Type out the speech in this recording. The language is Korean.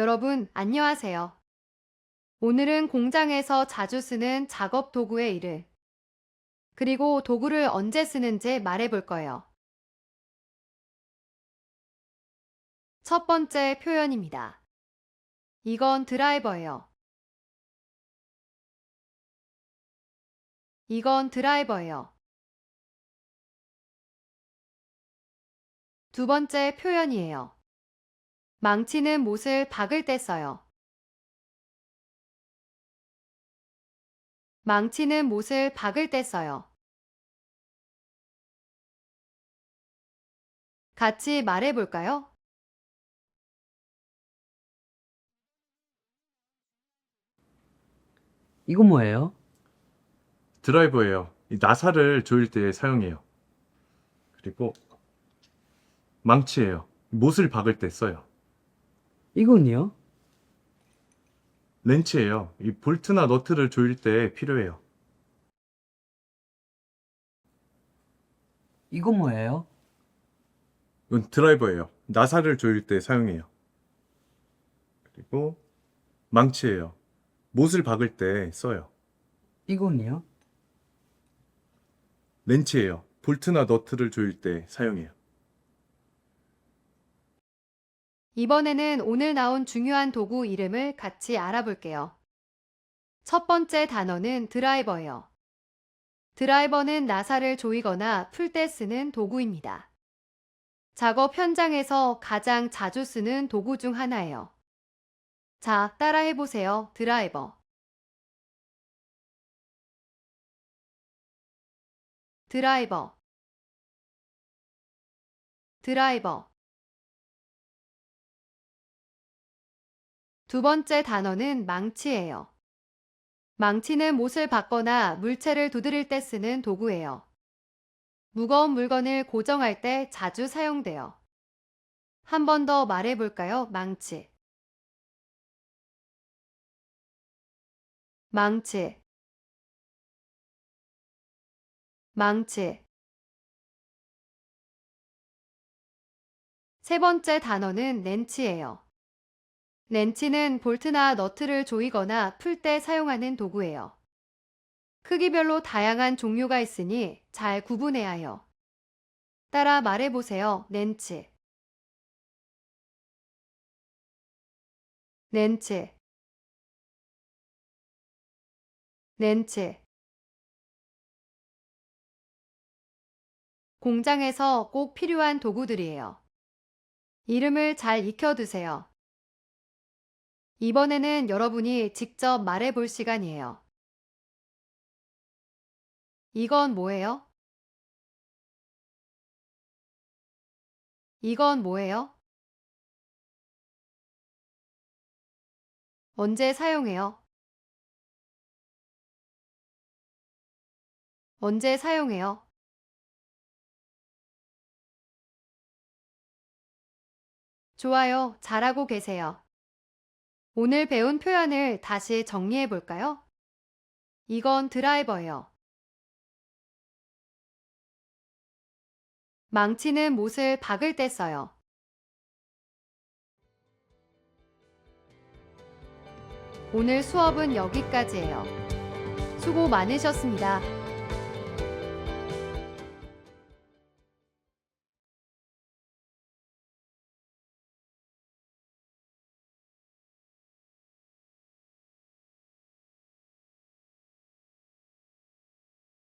여러분, 안녕하세요. 오늘은 공장에서 자주 쓰는 작업 도구의 이름, 그리고 도구를 언제 쓰는지 말해볼 거예요. 첫 번째 표현입니다. 이건 드라이버예요. 이건 드라이버예요. 두 번째 표현이에요. 망치는 못을 박을 때 써요. 망치는 못을 박을 때 써요. 같이 말해볼까요? 이거 뭐예요? 드라이버예요. 이 나사를 조일 때 사용해요. 그리고 망치예요. 못을 박을 때 써요. 이건요? 렌치예요. 이 볼트나 너트를 조일 때 필요해요. 이거 뭐예요? 이건 드라이버예요. 나사를 조일 때 사용해요. 그리고 망치예요. 못을 박을 때 써요. 이건요? 렌치예요. 볼트나 너트를 조일 때 사용해요. 이번에는 오늘 나온 중요한 도구 이름을 같이 알아볼게요. 첫 번째 단어는 드라이버예요. 드라이버는 나사를 조이거나 풀 때 쓰는 도구입니다. 작업 현장에서 가장 자주 쓰는 도구 중 하나예요. 자, 따라해 보세요. 드라이버. 드라이버. 드라이버. 두 번째 단어는 망치예요. 망치는 못을 박거나 물체를 두드릴 때 쓰는 도구예요. 무거운 물건을 고정할 때 자주 사용돼요. 한 번 더 말해볼까요? 망치. 망치. 망치. 세 번째 단어는 렌치예요. 렌치는 볼트나 너트를 조이거나 풀 때 사용하는 도구예요. 크기별로 다양한 종류가 있으니 잘 구분해야 해요. 따라 말해보세요. 렌치. 렌치. 렌치. 공장에서 꼭 필요한 도구들이에요. 이름을 잘 익혀두세요. 이번에는 여러분이 직접 말해볼 시간이에요. 이건 뭐예요? 이건 뭐예요? 언제 사용해요? 언제 사용해요? 좋아요. 잘하고 계세요. 오늘 배운 표현을 다시 정리해 볼까요? 이건 드라이버예요. 망치는 못을 박을 때 써요. 오늘 수업은 여기까지예요. 수고 많으셨습니다.